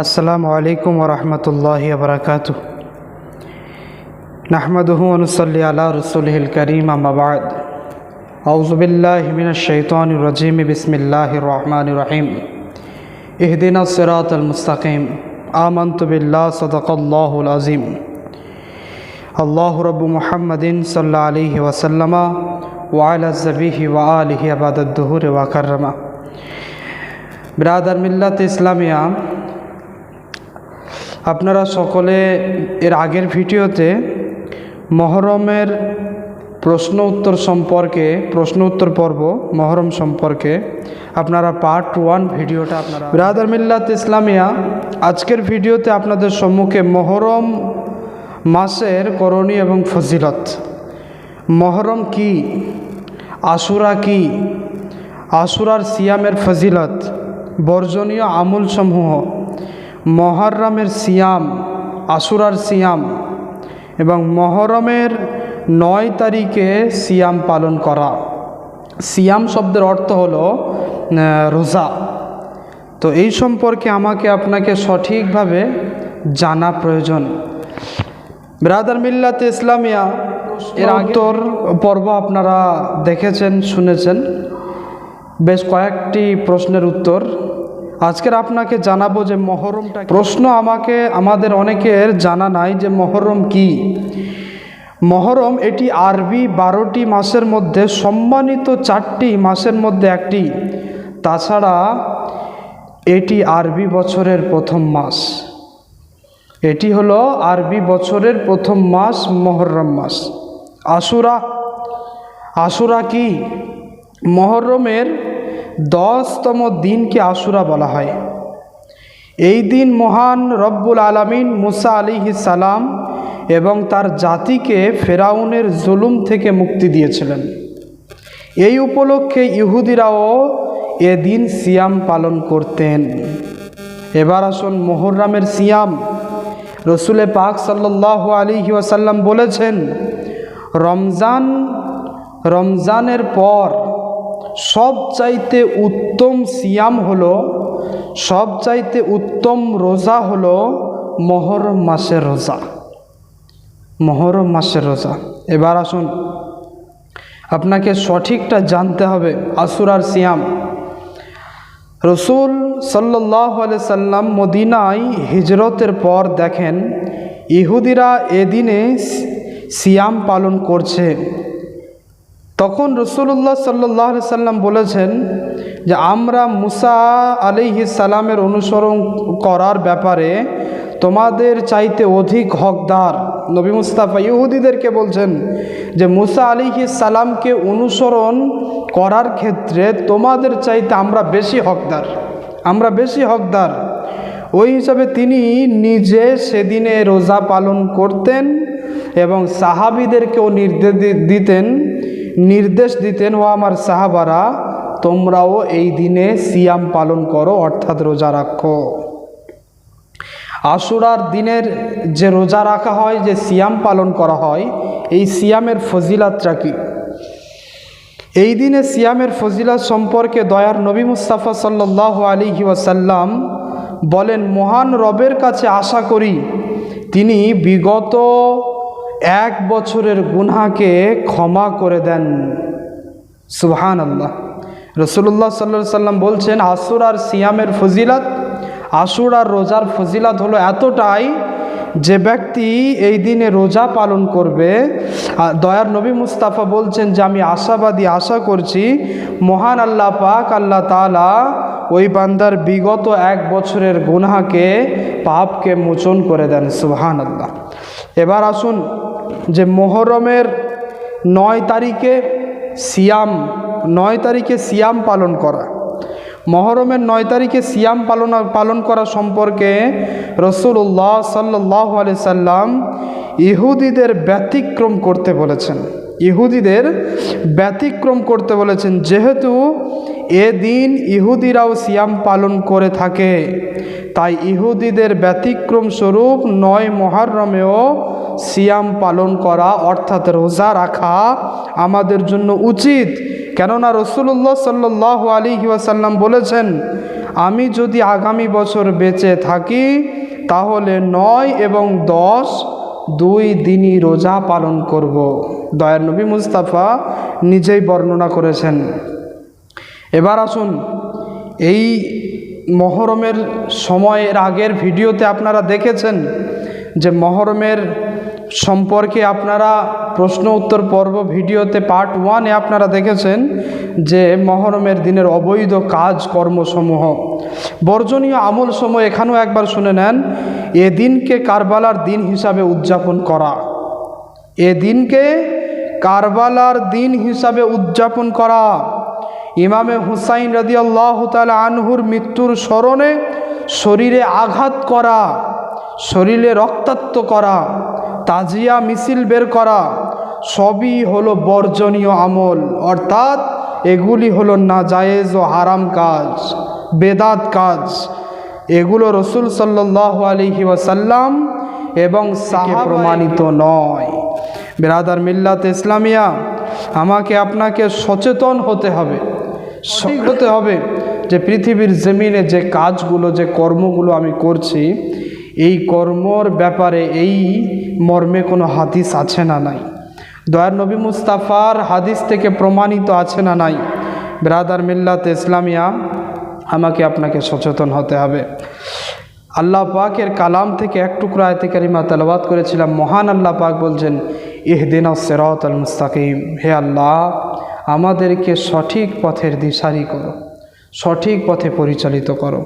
আসসালামু আলাইকুম ওরহমতুল্লাহ বরকাত নাহমদহু অনুসল্লি আলা রসুলহিল করিম আমাবাদ আউজবিল্লাহমিন শৈতান রাজিম বিসমিল্লাহ রহমান রহিম। ইহদিন সিরাত আল মুস্তাকিম আমন্তবিল্লা সদকল্লাহুল আজিম আল্লাহ রবু মুহাম্মদিন সাল্লা আলিহি ওয়াসাল্লামা ওয়াল জবিহি ওয়া আলহি আবাদুহুর ওয়াকার্রমা বিরাদার মিল্লাত ইসলামিয়া আপনারা সকলে এর আগের ভিডিওতে মহরমের প্রশ্ন উত্তর সম্পর্কে, প্রশ্ন উত্তর পর্ব, মহরম সম্পর্কে আপনারা পার্ট ওয়ান ভিডিওটা আপনারা ব্রাদার মিল্লাত ইসলামিয়া, আজকের ভিডিওতে আপনাদের সম্মুখে মহরম মাসের করণীয় এবং ফজিলত। মহরম কি? আশুরা কি? আশুরার সিয়ামের ফজিলত। বর্জনীয় আমুলসমূহ। মহরমের সিয়াম, আশুরার সিয়াম এবং মহরমের নয় তারিখে সিয়াম পালন করা। সিয়াম শব্দের অর্থ হলো রোজা। তো এই সম্পর্কে আমাকে আপনাকে সঠিকভাবে জানা প্রয়োজন। ব্রাদার মিল্লাত ইসলামিয়া, এর উত্তর পর্ব আপনারা দেখেছেন, শুনেছেন। বেশ কয়েকটি প্রশ্নের উত্তর। আজকের আপনাকে জানাব যে মহরমটা প্রশ্ন আমাকে, আমাদের অনেকের জানা নাই যে মহরম কি। মহরম এটি আরবি বারোটি মাসের মধ্যে, সম্মানিত চারটি মাসের মধ্যে একটি। তাছাড়া এটি আরবি বছরের প্রথম মাস। এটি হলো আরবি বছরের প্রথম মাস, মহরম মাস। আশুরা। আশুরা কি? মহরমের দশতম দিনকে আশুরা বলা হয়। এই দিন মহান রব্বুল আলমিন মুসা আলিহি সালাম এবং তার জাতিকে ফেরাউনের জুলুম থেকে মুক্তি দিয়েছিলেন। এই উপলক্ষে ইহুদিরাও এদিন সিয়াম পালন করতেন। এবার আসুন মোহররামের সিয়াম। রসুলে পাক সাল্লাহ আলী ওয়াসাল্লাম বলেছেন, রমজান, রমজানের পর সবচাইতে উত্তম সিয়াম হলো, সবচাইতে উত্তম রোজা হলো মহরম মাসের রোজা। মহরম মাসের রোজা। এবার আসুন, আপনাকে সঠিকটা জানতে হবে আসুরার সিয়াম। রসুল সাল্লাহ সাল্লাম মদিনায় হিজরতের পর দেখেন, ইহুদিরা এদিনে সিয়াম পালন করছে। তখন রসুল্লাহ সাল্লাহ সাল্লাম বলেছেন যে আমরা মুসা আলিহি সালামের অনুসরণ করার ব্যাপারে তোমাদের চাইতে অধিক হকদার। নবী মুস্তাফা ইহুদিদেরকে বলছেন যে মুসা আলিহি সালামকে অনুসরণ করার ক্ষেত্রে তোমাদের চাইতে আমরা বেশি হকদার। আমরা বেশি হকদার। ওই হিসাবে তিনি নিজে সেদিনে রোজা পালন করতেন এবং সাহাবিদেরকেও নির্দেশ দিতেন নির্দেশ দিতেন, ও আমার সাহাবারা, তোমরাও এই দিনে সিয়াম পালন করো, অর্থাৎ রোজা রাখো। আশুরার দিনের যে রোজা রাখা হয়, যে সিয়াম পালন করা হয়, এই সিয়ামের ফজিলাতটা কি? এই দিনে সিয়ামের ফজিলাত সম্পর্কে দয়ার নবী মুস্তাফা সাল্লাহ আলী ওয়াসাল্লাম বলেন, মহান রবের কাছে আশা করি, তিনি বিগত এক বছরের গুনহাকে ক্ষমা করে দেন। সুবহান আল্লাহ রসুল্লাহ সাল্লা সাল্লাম বলছেন আসুর আর সিয়ামের ফজিলাত আশুর আর রোজার ফজিলাত হলো এতটাই যে ব্যক্তি এই দিনে রোজা পালন করবে। দয়ার নবী মুস্তাফা বলছেন যে, আমি আশাবাদী আশা করছি, মহান আল্লাহ পাক, আল্লাহ তালা ওই বান্দার বিগত এক বছরের গুনহাকে, পাপকে মোচন করে দেন। সুবহান আল্লাহ এবার আসুন যে মোহরমের নয় তারিখে সিয়াম, নয় তারিখে সিয়াম পালন করা। মহরমের নয় তারিখে সিয়াম পালন পালন করা সম্পর্কে রসুল্লাহ সাল্লাহ আলি সাল্লাম ইহুদিদের ব্যতিক্রম করতে বলেছেন। ইহুদিদের ব্যতিক্রম করতে বলেছেন, যেহেতু এদিন ইহুদিরাও সিয়াম পালন করে থাকে, তাই ইহুদিদের ব্যতিক্রম স্বরূপ নয় মহারমেও সিয়াম পালন করা, অর্থাৎ রোজা রাখা আমাদের জন্য উচিত কেননা রসুল্লাহ সাল্লাহ আলী ওয়াসাল্লাম বলেছেন, আমি যদি আগামী বছর বেঁচে থাকি, তাহলে নয় এবং দশ দুই দিনই রোজা পালন করব। দয়ার নবী মুস্তাফা নিজেই বর্ণনা করেছেন এবার আসুন, এই মহরমের সময়ের আগের ভিডিওতে আপনারা দেখেছেন যে মহরমের সম্পর্কে আপনারা প্রশ্ন উত্তর পর্ব ভিডিওতে পার্ট ওয়ানে আপনারা দেখেছেন যে মহরমের দিনের অবৈধ কাজ কর্মসমূহ। বর্জনীয় আমল সময় এখানেও একবার শুনে নেন। এ দিনকে কারবালার দিন হিসাবে উদযাপন করা। এ দিনকে কারবালার দিন হিসাবে উদযাপন করা। ইমামে হুসাইন রাদি আল্লাহ আনহুর মৃত্যুর স্মরণে শরীরে আঘাত করা, শরীরে রক্তাক্ত করা তাজিয়া মিছিল বের করা সবই হলো বর্জনীয় আমল। অর্থাৎ এগুলি হলো না জায়েজ ও হারাম কাজ বেদাত কাজ। এগুলো রসুল সাল্লাহ আলহি ওয়াসাল্লাম এবং সাহা প্রমাণিত নয়। বেরাদার মিল্লাত ইসলামিয়া আমাকে আপনাকে সচেতন হতে হবে। সঠিক হতে হবে যে পৃথিবীর জমিনে যে কাজগুলো যে কর্মগুলো আমি করছি এই কর্মর ব্যাপারে এই মর্মে কোনো হাদিস আছে না নাই? দয়ার নবী মুস্তাফার হাদিস থেকে প্রমাণিত আছে না নাই? ব্রাদার মিল্লাত ইসলামিয়া, আমাকে আপনাকে সচেতন হতে হবে। আল্লাহ পাকের কালাম থেকে এক টুকরা আয়তে কারিমা তালাবাদ করেছিলাম। মহান আল্লাহ পাক বলছেন ইহদিন সেরাত আল মুস্তাকিম। হে আল্লাহ, আমাদেরকে সঠিক পথের দিশারি করো, সঠিক পথে পরিচালিত করো।